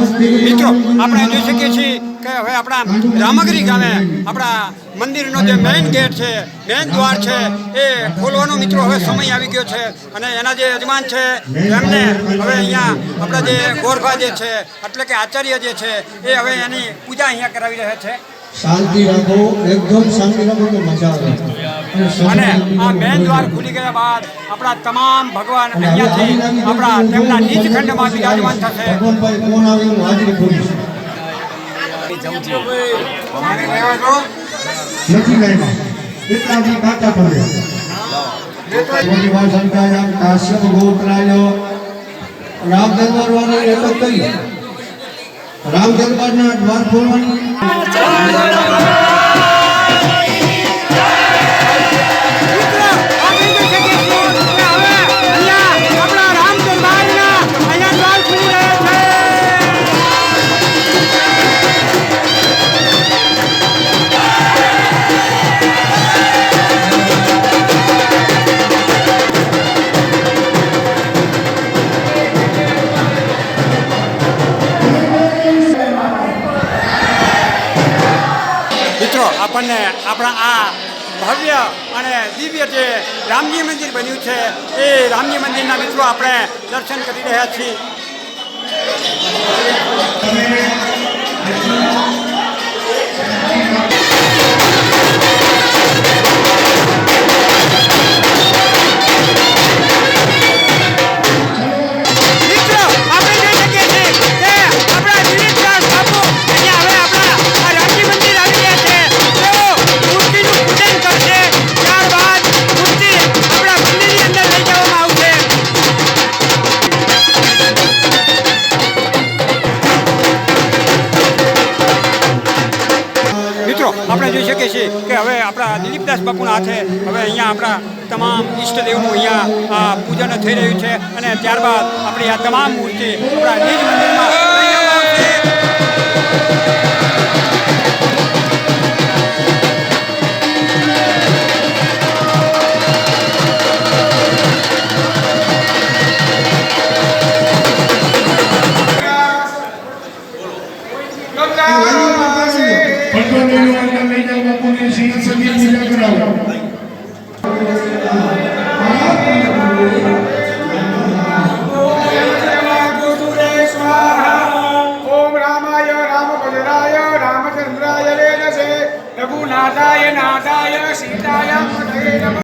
મિત્રો, આપણે જોઈ શકીએ છીએ કે હવે આપણા રામગરી ગામે આપણા મંદિરનો જે મેઇન ગેટ છે મેઇન દ્વાર છે, એ ખોલવાનો મિત્રો હવે સમય આવી ગયો છે. અને એના જે યજમાન છે, એમને હવે અહીંયા આપણા જે ગોરભા જે છે, એટલે કે આચાર્ય જે છે, એ હવે એની પૂજા અહીંયા કરાવી રહ્યા છે. શાંતિ રાખો એકદમ શાંતિ રાખો તો મજા આવે. અને આ મેન દ્વાર ખુલી ગયા બાદ આપણા તમામ ભગવાન અહીંયાથી આપણા તેમના નીચ ખંડમાં બિરાજમાન થશે. ભગવાનભાઈ કોણ આવે હું હાજરી ખોલીશ નથી લાગ્યા એટલા દી કાચા પડે મોટીવા સંતાયામ કાશ્યપ ગોત્રાય રામ દરબાર વાળા એ તો કરી રામ દરબારના દ્વાર ખોલવાની. આપણને આપણા આ ભવ્ય અને દિવ્ય જે રામજી મંદિર બન્યું છે, એ રામજી મંદિરના મિત્રો આપણે દર્શન કરી રહ્યા છીએ. આપણે જોઈ શકીએ છીએ કે હવે આપણા દિલીપદાસ બાપુના હાથે હવે અહીંયા આપણા તમામ ઈષ્ટદેવનું અહીંયા પૂજન થઈ રહ્યું છે અને ત્યારબાદ આપણી આ તમામ મૂર્તિ આપણા નિજ મંદિરમાં Come! એકસો નેવું અંદર લઈ જાઓ બાપુની સિંહ સદી પૂજા કરાવો